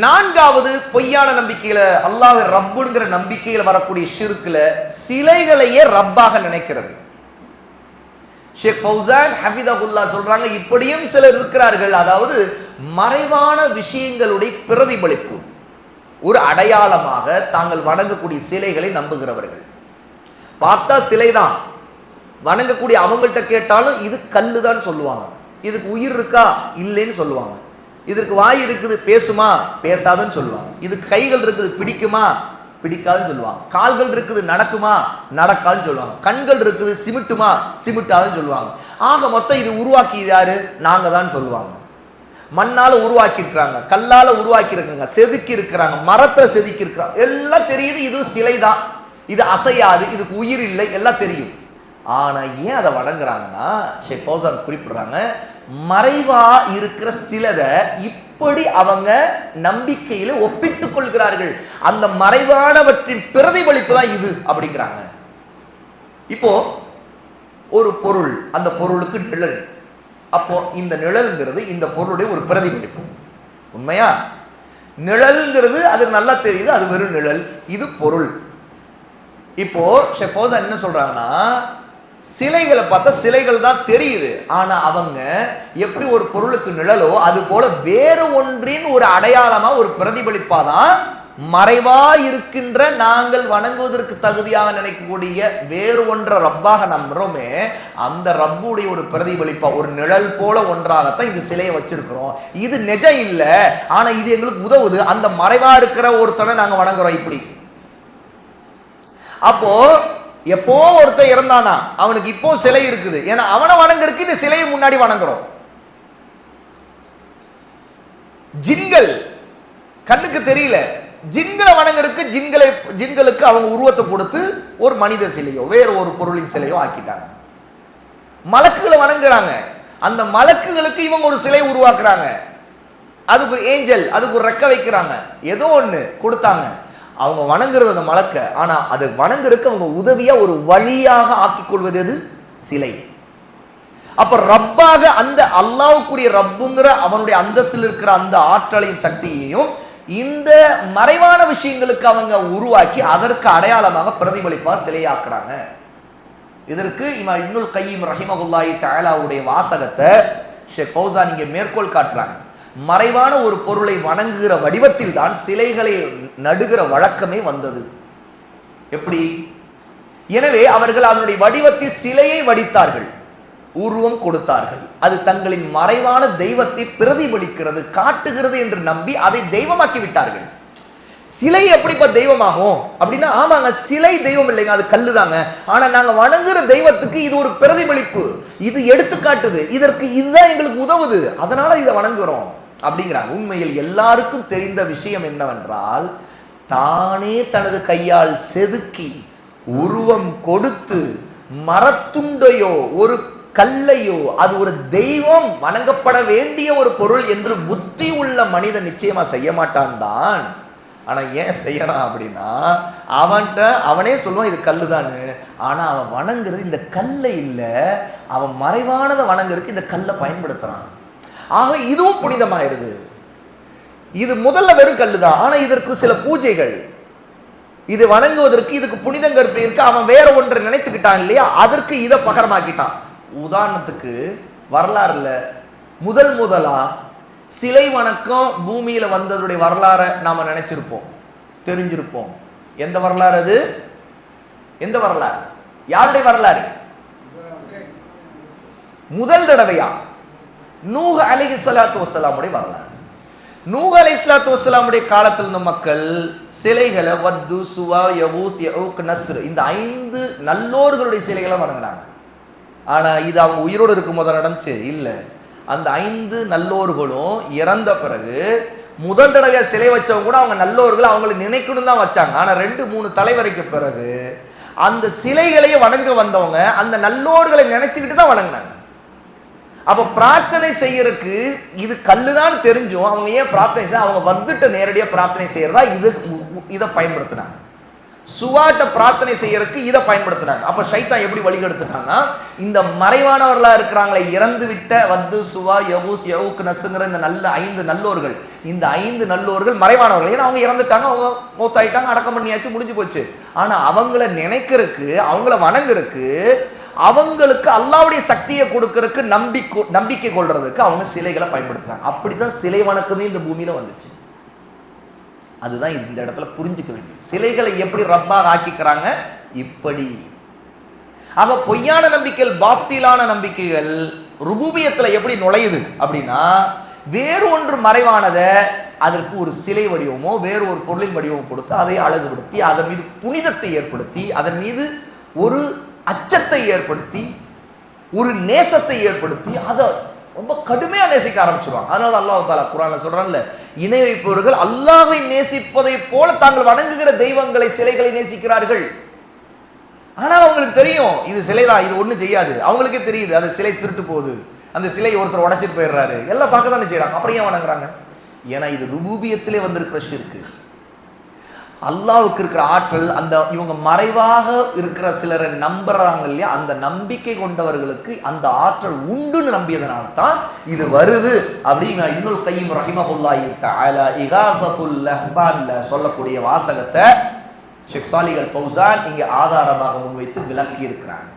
நான்காவது பொய்யான நம்பிக்கையில அல்லாஹ் ரப்புங்கிற நம்பிக்கையில் வரக்கூடிய ஷிருக்குல சிலைகளையே ரப்பாக நினைக்கிறது. ஷேக் ஃபௌசான் ஹஃபிதகுல்லா சொல்றாங்க இப்படியும் சிலர் இருக்கிறார்கள். அதாவது மறைவான விஷயங்களுடைய பிரதிபலிப்பு. ஒரு அடையாளமாக தாங்கள் வணங்கக்கூடிய சிலைகளை நம்புகிறவர்கள். பார்த்தா சிலைதான். வணங்கக்கூடிய அவங்கள்ட்ட கேட்டாலும் இது கல்லு தான் சொல்லுவாங்க. இதுக்கு உயிர் இருக்கா? இல்லைன்னு சொல்லுவாங்க. இதற்கு வாய் இருக்குது பேசுமா? பேசாதுன்னு சொல்லுவாங்க. இதுக்கு கைகள் இருக்குது பிடிக்குமா? பிடிக்காதுன்னு சொல்லுவாங்க. கால்கள் இருக்குது நடக்குமா? நடக்காதுன்னு சொல்லுவாங்க. கண்கள் இருக்குது சிமிட்டுமா? சிமிட்டாதுன்னு சொல்லுவாங்க. ஆக மொத்தம் இது உருவாக்கி யாரு? நாங்க தான் சொல்லுவாங்க. மண்ணால உருவாக்கி இருக்கிறாங்க கல்லால உருவாக்கி இருக்காங்க செதுக்கி இருக்கிறாங்க மரத்தை செதுக்கி இருக்கிறாங்க எல்லாம் தெரியுது இது சிலை தான் இது அசையாது இதுக்கு உயிர் இல்லை எல்லாம் தெரியும். ஆனா ஏன் அதை வணங்குறாங்கன்னா ஷேக் ஃபௌசான் குறிப்பிடுறாங்க மறைவா இருக்கிற சிலதை இப்படி அவங்க நம்பிக்கையில ஒப்பிட்டுக் கொள்கிறார்கள். அந்த மறைவானவற்றின் பிரதிபலிப்பு தான் இது அப்படிங்கிறாங்க. இப்போ ஒரு பொருள் அந்த பொருளுக்கு நிழல். அப்போ இந்த நிழல்ங்கிறது இந்த பொருளுடைய ஒரு பிரதிபலிப்பு. உண்மையா? நிழல்ங்கிறது அது நல்லா தெரியுது அது வெறும் நிழல் இது பொருள். இப்போ ஷெஃபோசா என்ன சொல்றாங்கன்னா சிலைகளை பார்த்தா சிலைகள் தான் தெரியுது. ஆனா அவங்க எப்படி ஒரு பொருளுக்கு நிழலோ அது போல வேறு ஒன்றின் ஒரு அடையாளமா ஒரு பிரதிபலிப்பா தான் மறைவா இருக்கின்ற நாங்கள் வணங்குவதற்கு தகுதியாக நினைக்கக்கூடிய வேறு ஒன்றை ரப்பாக நம்புறோமே அந்த ரப்புடைய ஒரு பிரதிபலிப்பா ஒரு நிழல் போல ஒன்றாகத்தான் இந்த சிலையை வச்சிருக்கிறோம். இது நிஜம் இல்ல ஆனா இது எங்களுக்கு உதவுது. அந்த மறைவா இருக்கிற ஒருத்தனை நாங்க வணங்குறோம் இப்படி. அப்போ எப்போ ஒருத்தன் இறந்தானா? அவனுக்கு இப்போ சிலை இருக்குது. ஏன்னா அவனை வணங்குறதுக்கு இந்த சிலையை முன்னாடி வணங்குறோம். ஜின்கள் கண்ணுக்கு தெரியல. ஜின்களை வணங்குறதுக்கு ஜின்களை ஜின்களுக்கு அவங்க உருவத்தை கொடுத்து ஒரு மனித சிலையோ வேற ஒரு பொருளின் சிலையோ ஆக்கிட்டாங்க. மலக்குகளை வணங்குறாங்க. அந்த மலக்குகளுக்கு இவங்க ஒரு சிலை உருவாக்குறாங்க. அதுக்கு ஏஞ்சல் அதுக்கு ஒரு ரெக்க வைக்கிறாங்க. ஏதோ ஒண்ணு கொடுத்தாங்க. அவங்க வணங்குறது அந்த மலக்க ஆனா அது வணங்குறதுக்கு அவங்க உதவியா ஒரு வழியாக ஆக்கிக் கொள்வது எது? சிலை. அப்ப ரப்பாக அந்த அல்லாவுக்குரிய ரப்புங்கிற அவனுடைய அந்தத்தில் இருக்கிற அந்த ஆற்றலையும் சக்தியையும் இந்த மறைவான விஷயங்களுக்கு அவங்க உருவாக்கி அதற்கு அடையாளமாக பிரதிபலிப்பார் சிலையாக்குறாங்க. இதற்கு இமா இன்னுல் கையீம் ரஹிமகுல்லாயி தயலாவுடைய வாசகத்தை ஷேக் ஃபௌசான் இங்கே மேற்கோள் காட்டுறாங்க. மறைவான ஒரு பொருளை வணங்குகிற வடிவத்தில் தான் சிலைகளை நடுகிற வழக்கமே வந்தது. எப்படி? எனவே அவர்கள் அதனுடைய வடிவத்தில் சிலையை வடித்தார்கள். உருவம் கொடுத்தார்கள். அது தங்களின் மறைவான தெய்வத்தை பிரதிபலிக்கிறது காட்டுகிறது என்று நம்பி அதை தெய்வமாக்கி விட்டார்கள் சிலை எப்படிப்பா தெய்வமாகும்? அப்படின்னா ஆமாங்க சிலை தெய்வம் இல்லைங்க அது கல்லு தாங்க ஆனா நாங்க வணங்குற தெய்வத்துக்கு இது ஒரு பிரதிபலிப்பு. இது எடுத்துக்காட்டுது. இதற்கு இதுதான் எங்களுக்கு உதவுது. அதனால இதை வணங்குறோம். அப்படிங்கிறாங்க உண்மையில் எல்லாருக்கும் தெரிந்த விஷயம் என்னவென்றால் தானே தனது கையால் செதுக்கி உருவம் கொடுத்து மரத்துண்டையோ ஒரு கல்லையோ அது ஒரு தெய்வம் வணங்கப்பட வேண்டிய ஒரு பொருள் என்று புத்தி உள்ள மனிதன் நிச்சயமா செய்ய மாட்டான் தான். ஆனா ஏன் செய்யறான் அப்படின்னா அவன்கிட்ட அவனே சொல்லுவான் இது கல்லு ஆனா அவன் வணங்குறது இந்த கல்லை இல்லை அவன் மறைவானதை வணங்குறதுக்கு இந்த கல்லை பயன்படுத்துறான். ஆக இதுவும் புனிதமாயிருது இது முதல்ல வெறும் கல்லு தான் ஆனால் இதற்கு சில பூஜைகள். இது வணங்குவதற்கு இதுக்கு புனிதங்கற்பு இருக்கு அவன் வேற ஒன்றை நினைத்துக்கிட்டான் இல்லையா? அதற்கு இதை பகரமாக்கிட்டான். உதாரணத்துக்கு வரலாறுல முதல் முதலா சிலை வணக்கம் பூமியில வந்ததுடைய வரலாறை நாம நினைச்சிருப்போம். தெரிஞ்சிருப்போம். எந்த வரலாறு அது? எந்த வரலாறு? யாருடைய வரலாறு? முதல் தடவையா? நூக அலிஹி சலாத்து வசலாமுடைய வரலாறு. நூக அலி இஸ்லாத்து வசலாமுடைய காலத்தில் இருந்த மக்கள் சிலைகளை வத்து சுவா யவூத் யவுக் நஸ்ர் இந்த ஐந்து நல்லோர்களுடைய சிலைகளை வணங்கினாங்க ஆனால் இது அவங்க உயிரோடு இருக்கும் போது நடந்துச்சு? இல்லை. அந்த ஐந்து நல்லோர்களும் இறந்த பிறகு முதல் தடவை சிலை வச்சவங்க கூட அவங்க நல்லோர்கள் அவங்களை நினைக்கணும் தான் வச்சாங்க. ஆனால் ரெண்டு மூணு தலைவரைக்கு பிறகு அந்த சிலைகளையே வணங்க வந்தவங்க அந்த நல்லோர்களை நினைச்சுக்கிட்டு தான் வணங்கினாங்க. அப்ப பிரார்த்தனை செய்யறதுக்கு இது கல்லுதான் தெரிஞ்சும் அவங்க ஏன் பிரார்த்தனை செய்ய அவங்க வந்துட்டு நேரடியா பிரார்த்தனை செய்யறதா இது இதை பயன்படுத்தினாங்க. சுவாட்ட பிரார்த்தனை செய்யறதுக்கு இதை பயன்படுத்தினாங்க. அப்ப சைத்தான் எப்படி வழிகெடுத்துட்டாங்கன்னா இந்த மறைவானவர்களா இருக்கிறாங்களே இறந்து விட்ட வந்து சுவா யவுஸ் யவுக் நசுங்கிற இந்த நல்ல ஐந்து நல்லோர்கள். இந்த ஐந்து நல்லோர்கள் மறைவானவர்கள். ஏன்னா அவங்க இறந்துட்டாங்க அவங்க மூத்தாயிட்டாங்க அடக்கம் பண்ணியாச்சு முடிஞ்சு போச்சு. ஆனா அவங்கள நினைக்கிறதுக்கு அவங்கள வணங்குறதுக்கு அவங்களுக்கு அல்லாவுடைய சக்தியை கொடுக்கறதுக்கு நம்பிக்கை நம்பிக்கை கொள்றதுக்கு அவங்க சிலைகளை பயன்படுத்துறாங்க. அப்படிதான் சிலை வணக்கமே இந்த பூமியில வந்துச்சு. அதுதான் இந்த இடத்துல புரிஞ்சுக்க வேண்டியது. சிலைகளை எப்படி ரப்பாக ஆக்கிக்கிறாங்க? இப்படி. ஆக பொய்யான நம்பிக்கைகள் பாப்திலான நம்பிக்கைகள் ருபூபியத்துல எப்படி நுழையுது அப்படின்னா வேறு ஒன்று மறைவானதை அதற்கு ஒரு சிலை வடிவமோ வேறு ஒரு பொருளின் வடிவமோ கொடுத்து அதை அழகுபடுத்தி அதன் மீது புனிதத்தை ஏற்படுத்தி அதன் மீது ஒரு அச்சத்தை ஏற்படுத்தி ஒரு நேசத்தை ஏற்படுத்தி அதை ரொம்ப கடுமையாக நேசிக்க ஆரம்பிச்சிருவாங்க. அதனால அல்லாஹ் தாலா குரான்ல சொல்றான்ல இணை வைப்பவர்கள் அல்லாஹை நேசிப்பதை போல தாங்கள் வணங்குகிற தெய்வங்களை சிலைகளை நேசிக்கிறார்கள். ஆனால் அவங்களுக்கு தெரியும் இது சிலைதான் இது ஒன்றும் செய்யாது. அவங்களுக்கே தெரியுது அந்த சிலை திருட்டு போகுது. அந்த சிலை ஒருத்தர் உடைச்சிட்டு போயிடுறாரு. எல்லாம் பார்க்க தானே செய்றாங்க. அப்புறம் ஏன் வணங்குறாங்க? ஏன்னா இது ருபூபியத்திலே வந்திருக்கிற ஷிர்கு அல்லாவுக்கு இருக்கிற ஆற்றல் அந்த இவங்க மறைவாக இருக்கிற சிலரை நம்புறாங்க இல்லையா? அந்த நம்பிக்கை கொண்டவர்களுக்கு அந்த ஆற்றல் உண்டுன்னு நம்பியதனால தான் இது வருது அப்படின்னு இன்னொரு கையும் ரஹிமஹுல்லாஹி தஆலா இகாஃபத்துல் லஹ்பான்ல சொல்லக்கூடிய வாசகத்தை ஷேக் சாலிகல் ஃபௌசான் இங்கே ஆதாரமாக முன்வைத்து விளக்கி இருக்கிறாங்க